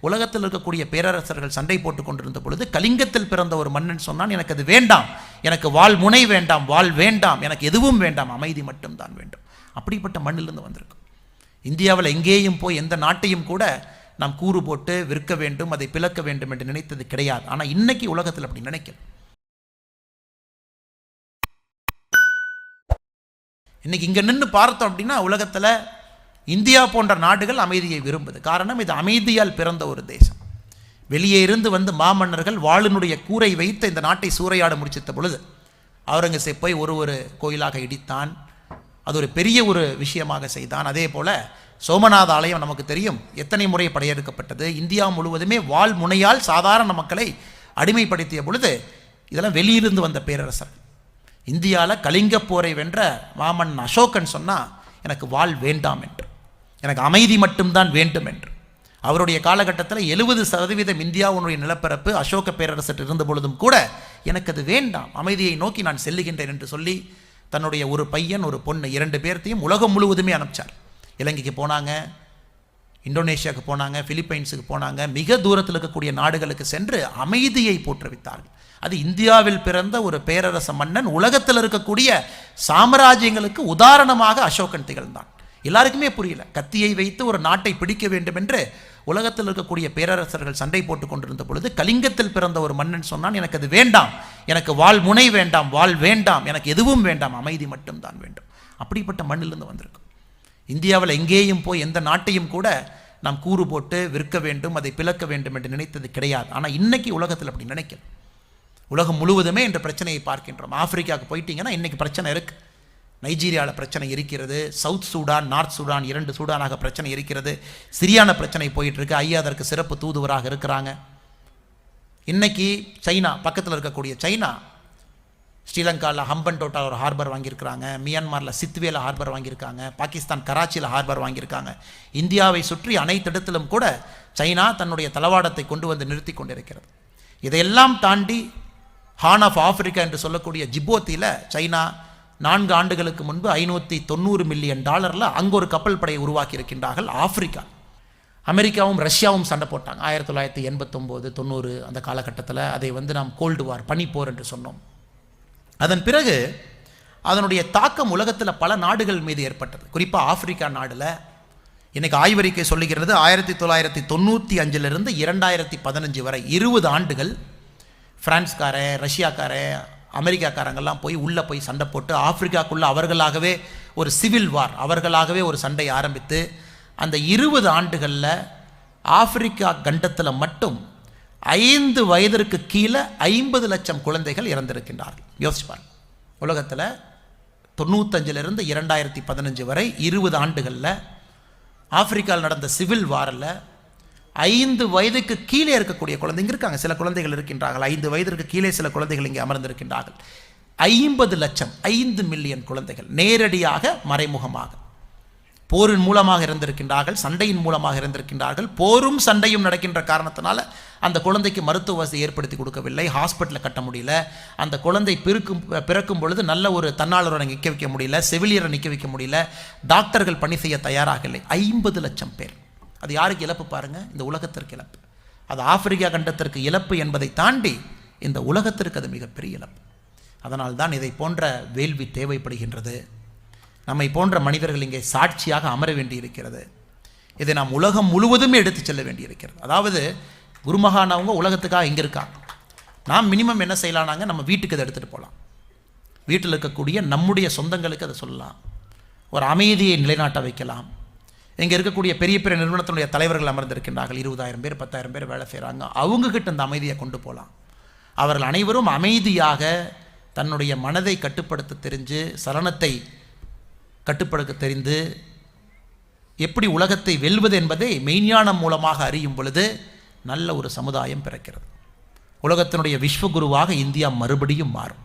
உலகத்தில் இருக்கக்கூடிய பேரரசர்கள் சண்டை போட்டு கொண்டிருந்த பொழுது கலிங்கத்தில் பிறந்த ஒரு மன்னன் சொன்னான் எனக்கு அது வேண்டாம். எனக்கு வாள் முனை வேண்டாம் வாள் வேண்டாம். எனக்கு எதுவும் வேண்டாம். அமைதி மட்டும்தான் வேண்டும். அப்படிப்பட்ட மண்ணிலிருந்து வந்திருக்கும். இந்தியாவில் எங்கேயும் போய் எந்த நாட்டையும் கூட நாம் கூறு போட்டு விற்க வேண்டும் அதை பிளக்க வேண்டும் என்று நினைத்தது கிடையாது. ஆனால் இன்னைக்கு உலகத்தில் அப்படி நினைக்கல. இன்னைக்கு இங்கே நின்று பார்த்தோம் அப்படின்னா உலகத்தில் இந்தியா போன்ற நாடுகள் அமைதியை விரும்புது. காரணம் இது அமைதியால் பிறந்த ஒரு தேசம். வெளியே இருந்து வந்து மாமன்னர்கள் வாளினுடைய கூரை வைத்து இந்த நாட்டை சூறையாட முடிச்சித்த பொழுது அவுரங்கசீப் போய் ஒரு ஒரு கோயிலாக இடித்தான். அது ஒரு பெரிய ஒரு விஷயமாக செய்தான். அதே போல் சோமநாத ஆலயம் நமக்கு தெரியும் எத்தனை முறை படையெடுக்கப்பட்டது. இந்தியா முழுவதுமே வாள் முனையால் சாதாரண மக்களை அடிமைப்படுத்திய பொழுது இதெல்லாம் வெளியிருந்து வந்த பேரரசர். இந்தியாவில் கலிங்கப் போரை வென்ற மாமன் அசோகன் சொன்னால் எனக்கு வாள் வேண்டாம் என்று. எனக்கு அமைதி மட்டும்தான் வேண்டும் என்று. அவருடைய காலகட்டத்தில் எழுபது சதவீதம் இந்தியாவுடைய நிலப்பரப்பு அசோக பேரரசர் இருந்த பொழுதும் கூட எனக்கு அது வேண்டாம் அமைதியை நோக்கி நான் செல்லுகின்றேன் என்று சொல்லி தன்னுடைய ஒரு பையன் ஒரு பொண்ணு இரண்டு பேர்த்தையும் உலகம் முழுவதுமே அனுப்பிச்சார். இலங்கைக்கு போனாங்க இந்தோனேஷியாவுக்கு போனாங்க பிலிப்பைன்ஸுக்கு போனாங்க மிக தூரத்தில் இருக்கக்கூடிய நாடுகளுக்கு சென்று அமைதியை போற்றுவித்தார்கள். அது இந்தியாவில் பிறந்த ஒரு பேரரச மன்னன் உலகத்தில் இருக்கக்கூடிய சாம்ராஜ்யங்களுக்கு உதாரணமாக அசோகன் திகழ்ந்தான். எல்லாருக்குமே புரியல. கத்தியை வைத்து ஒரு நாட்டை பிடிக்க வேண்டும் என்று உலகத்தில் இருக்கக்கூடிய பேரரசர்கள் சண்டை போட்டுக் கொண்டிருந்த பொழுது கலிங்கத்தில் பிறந்த ஒரு மன்னன் சொன்னான் எனக்கு அது வேண்டாம். எனக்கு வாழ் முனை வேண்டாம். வாள் வேண்டாம். எனக்கு எதுவும் வேண்டாம். அமைதி மட்டும்தான் வேண்டும். அப்படிப்பட்ட மண்ணிலிருந்து வந்திருக்கும். இந்தியாவில் எங்கேயும் போய் எந்த நாட்டையும் கூட நாம் கூறு போட்டு விற்க வேண்டும் அதை பிளக்க வேண்டும் என்று நினைத்தது கிடையாது. ஆனால் இன்றைக்கி உலகத்தில் அப்படி நினைக்கல. உலகம் முழுவதுமே என்ற பிரச்சனையை பார்க்கின்றோம். ஆப்பிரிக்காவுக்கு போயிட்டீங்கன்னா இன்றைக்கி பிரச்சனை இருக்குது நைஜீரியாவில் பிரச்சனை இருக்கிறது சவுத் சூடான் நார்த் சூடான் இரண்டு சூடானாக பிரச்சனை இருக்கிறது. சிரியான பிரச்சனை போயிட்டுருக்கு. ஐயா அதற்கு சிறப்பு தூதுவராக இருக்கிறாங்க. இன்றைக்கி சைனா பக்கத்தில் இருக்கக்கூடிய சைனா ஸ்ரீலங்காவில் ஹம்பன் டோட்டா ஒரு ஹார்பர் வாங்கியிருக்கிறாங்க. மியான்மரில் சித்வேல ஹார்பர் வாங்கியிருக்காங்க. பாகிஸ்தான் கராச்சியில் ஹார்பர் வாங்கியிருக்காங்க. இந்தியாவை சுற்றி அனைத்து இடத்திலும் கூட சைனா தன்னுடைய தளவாடத்தை கொண்டு வந்து நிறுத்தி கொண்டிருக்கிறது. இதையெல்லாம் தாண்டி ஹான் ஆஃப் ஆப்பிரிக்கா என்று சொல்லக்கூடிய ஜிபோத்தியில் சைனா நான்கு ஆண்டுகளுக்கு முன்பு ஐநூற்றி தொண்ணூறு மில்லியன் டாலரில் அங்கே ஒரு கப்பல் படையை உருவாக்கி இருக்கின்றார்கள் ஆப்பிரிக்கா. அமெரிக்காவும் ரஷ்யாவும் சண்டை போட்டாங்க. ஆயிரத்தி தொள்ளாயிரத்தி எண்பத்தொம்போது தொண்ணூறு அந்த காலகட்டத்தில் அதை வந்து நாம் கோல்டு வார் பனிப்போர் என்று சொன்னோம். அதன் பிறகு அதனுடைய தாக்கம் உலகத்தில் பல நாடுகள் மீது ஏற்பட்டது. குறிப்பாக ஆப்பிரிக்கா நாடில் இன்றைக்கு ஆய்வறிக்கை சொல்லுகிறது ஆயிரத்தி தொள்ளாயிரத்தி தொண்ணூற்றி அஞ்சிலிருந்து இரண்டாயிரத்தி பதினஞ்சு வரை இருபது ஆண்டுகள் ஃப்ரான்ஸ்காரே ரஷ்யாக்காரே அமெரிக்காக்காரங்கெல்லாம் போய் உள்ளே போய் சண்டை போட்டு ஆப்பிரிக்காக்குள்ளே அவர்களாகவே ஒரு சிவில் வார் அவர்களாகவே ஒரு சண்டை ஆரம்பித்து அந்த இருபது ஆண்டுகளில் ஆப்பிரிக்கா கண்டத்தில் மட்டும் ஐந்து வயதிற்கு கீழே ஐம்பது லட்சம் குழந்தைகள் இறந்திருக்கின்றார்கள். யோசிப்பார் உலகத்தில் தொண்ணூத்தஞ்சிலிருந்து இரண்டாயிரத்தி பதினஞ்சு வரை இருபது ஆண்டுகளில் ஆப்பிரிக்காவில் நடந்த சிவில் வாரில் ஐந்து வயதுக்கு கீழே இருக்கக்கூடிய குழந்தைங்க இருக்காங்க. சில குழந்தைகள் இருக்கின்றார்கள். ஐந்து வயதிற்கு கீழே சில குழந்தைகள் இங்கே அமர்ந்திருக்கின்றார்கள். ஐம்பது லட்சம் ஐந்து மில்லியன் குழந்தைகள் நேரடியாக மறைமுகமாக. போரின் மூலமாக இருந்திருக்கின்றார்கள் சண்டையின் மூலமாக இருந்திருக்கின்றார்கள். போரும் சண்டையும் நடக்கின்ற காரணத்தினால அந்த குழந்தைக்கு மருத்துவ வசதி ஏற்படுத்தி கொடுக்கவில்லை. ஹாஸ்பிட்டலில் கட்ட முடியல. அந்த குழந்தை பிறக்கும் பிறக்கும் பொழுது நல்ல ஒரு தன்னாளரை நிற்க வைக்க முடியல. செவிலியரை நிற்க வைக்க முடியல. டாக்டர்கள் பணி செய்ய தயாராக இல்லை ஐம்பது லட்சம் பேர். அது யாருக்கு இழப்பு பாருங்கள் இந்த உலகத்திற்கு இழப்பு. அது ஆப்பிரிக்கா கண்டத்திற்கு இழப்பு என்பதை தாண்டி இந்த உலகத்திற்கு அது மிகப்பெரிய இழப்பு. அதனால் தான் இதை போன்ற வேள்வி தேவைப்படுகின்றது. நம்மை போன்ற மனிதர்கள் இங்கே சாட்சியாக அமர வேண்டியிருக்கிறது. இதை நாம் உலகம் முழுவதுமே எடுத்து செல்ல வேண்டியிருக்கிறது. அதாவது குருமகானவங்க உலகத்துக்காக இங்கே இருக்காங்க. நாம் மினிமம் என்ன செய்யலானாங்க நம்ம வீட்டுக்கு அதை எடுத்துகிட்டு போகலாம். வீட்டில் இருக்கக்கூடிய நம்முடைய சொந்தங்களுக்கு அதை சொல்லலாம். ஒரு அமைதியை நிலைநாட்ட வைக்கலாம். இங்கே இருக்கக்கூடிய பெரிய பெரிய நிறுவனத்தினுடைய தலைவர்கள் அமர்ந்திருக்கின்றார்கள். இருபதாயிரம் பேர் பத்தாயிரம் பேர் வேலை செய்கிறாங்க அவங்கக்கிட்ட இந்த அமைதியை கொண்டு போகலாம் அவர்கள் அனைவரும் அமைதியாக தன்னுடைய மனதை கட்டுப்படுத்த தெரிஞ்சு சலனத்தை கட்டுப்படுத்த தெரிந்து எப்படி உலகத்தை வெல்வது என்பதை மெய்ஞானம் மூலமாக அறியும் பொழுது நல்ல ஒரு சமுதாயம் பிறக்கிறது. உலகத்தினுடைய விஸ்வகுருவாக இந்தியா மறுபடியும் மாறும்.